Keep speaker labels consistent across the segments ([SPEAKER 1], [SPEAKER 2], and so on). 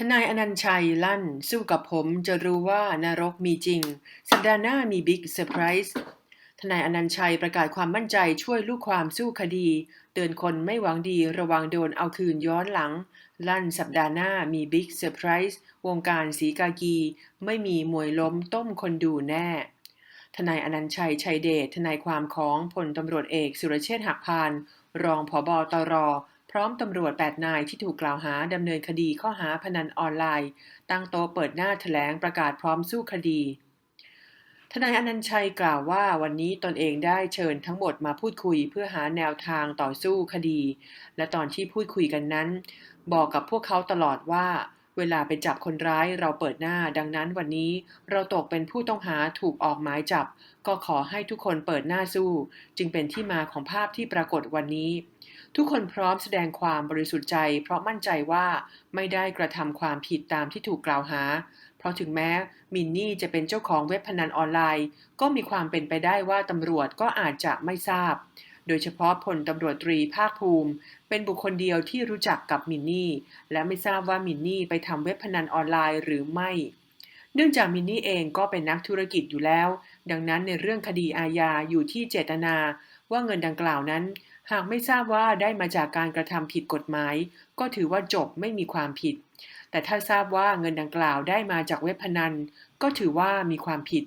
[SPEAKER 1] ทนายอนันชัยลั่น สู้กับผมจะรู้ว่านรกมีจริง สัปดาห์หน้ามีบิ๊กเซอร์ไพรส์ทนายอนันชัยประกาศความมั่นใจช่วยลูกความสู้คดี เตือนคนไม่หวังดีระวังโดนเอาคืนย้อนหลัง ลั่นสัปดาห์หน้ามีบิ๊กเซอร์ไพรส์วงการสีกากี ไม่มีมวยล้มต้มคนดูแน่ ทนายอนันชัยชัยเดชทนายความของพลตำรวจเอกสุรเชษฐ์หักพาน รองผบตร พร้อมตำรวจ 8 นายที่ถูกกล่าวหาดำเนินคดีข้อหาพนันออนไลน์ ตั้งโต๊ะเปิดหน้าแถลงประกาศพร้อมสู้คดี ทนายอนันชัยกล่าวว่าวันนี้ตนเองได้เชิญทั้งหมดมาพูดคุยเพื่อหาแนวทางต่อสู้คดี และตอนที่พูดคุยกันนั้น บอกกับพวกเขาตลอดว่า เวลาไปจับคนร้ายเราเปิดหน้า ดังนั้นวันนี้เราตกเป็นผู้ต้องหาถูกออกหมายจับ ก็ขอให้ทุกคนเปิดหน้าสู้ จึงเป็นที่มาของภาพที่ปรากฏวันนี้ ทุกคนพร้อมแสดงความบริสุทธิ์ใจ เพราะมั่นใจว่าไม่ได้กระทำความผิดตามที่ถูกกล่าวหา เพราะถึงแม้มินนี่จะเป็นเจ้าของเว็บพนันออนไลน์ ก็มีความเป็นไปได้ว่าตำรวจก็อาจจะไม่ทราบ โดยเฉพาะพลตำรวจตรีภาคภูมิ เป็นบุคคลเดียวที่รู้จักกับมินนี่ และไม่ทราบว่ามินนี่ไปทำเว็บพนันออนไลน์หรือไม่ เนื่องจากมินนี่เองก็เป็นนักธุรกิจอยู่แล้ว ดังนั้นในเรื่องคดีอาญาอยู่ที่เจตนา ว่าเงินดังกล่าวนั้น หากไม่ทราบว่าได้มาจากการกระทำผิดกฎหมาย ก็ถือว่าจบไม่มีความผิด แต่ถ้าทราบว่าเงินดังกล่าวได้มาจากเว็บพนัน ก็ถือว่ามีความผิด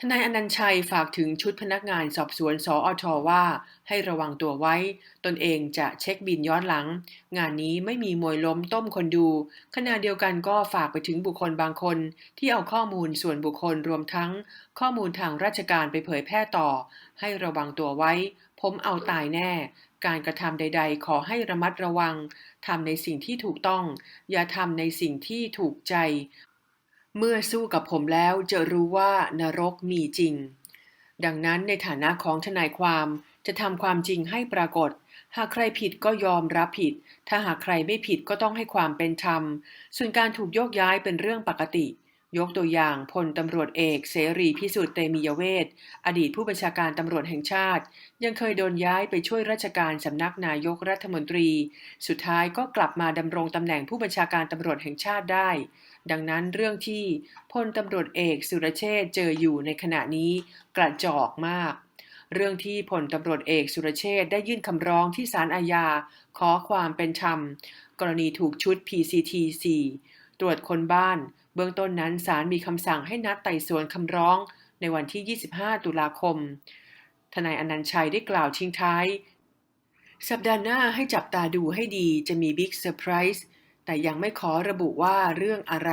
[SPEAKER 1] ทนายอนันชัยฝากถึงชุดพนักงานสอบสวนสออทว่า ให้ระวังตัวไว้ ตนเองจะเช็คบินย้อนหลัง งานนี้ไม่มีมวยล้มต้มคนดู ขณะเดียวกันก็ฝากไปถึงบุคคลบางคน ที่เอาข้อมูลส่วนบุคคลรวมทั้ง ข้อมูลทางราชการไปเผยแพร่ต่อ ให้ระวังตัวไว้ ผมเอาตายแน่ การกระทำใด ๆ ขอให้ระมัดระวังทำในสิ่งที่ถูกต้อง อย่าทำในสิ่งที่ถูกใจ เมื่อสู้กับผมแล้วจะรู้ว่านรกมีจริง ดังนั้นในฐานะของทนายความจะทำความจริงให้ปรากฏ หากใครผิดก็ยอมรับผิด ถ้าหากใครไม่ผิดก็ต้องให้ความเป็นธรรม ส่วนการถูกโยกย้ายเป็นเรื่องปกติ ยกตัวอย่างพลตำรวจเอกเสรีพิสุทธิ์เตมียเวทอดีตผู้บัญชาการตำรวจแห่งชาติ ยังเคยโดนย้ายไปช่วยราชการสำนักนายกรัฐมนตรี สุดท้ายก็กลับมาดำรงตำแหน่งผู้บัญชาการตำรวจแห่งชาติได้ ดังนั้นเรื่องที่พลตำรวจเอกสุรเชษเจออยู่ในขณะนี้กระจอกมาก เรื่องที่พลตำรวจเอกสุรเชษได้ยื่นคำร้องที่ศาลอาญาขอความเป็นธรรม กรณีถูกชุด PCT 4 ตรวจคนบ้าน เบื้องต้นนั้นศาลมีคำสั่งให้นัดไต่สวนคำร้องในวันที่ 25 ตุลาคม ทนายอนันต์ชัยได้กล่าวทิ้งท้าย สัปดาห์หน้าให้จับตาดูให้ดีจะมีบิ๊กเซอร์ไพรส์แต่ยังไม่ขอระบุว่าเรื่องอะไร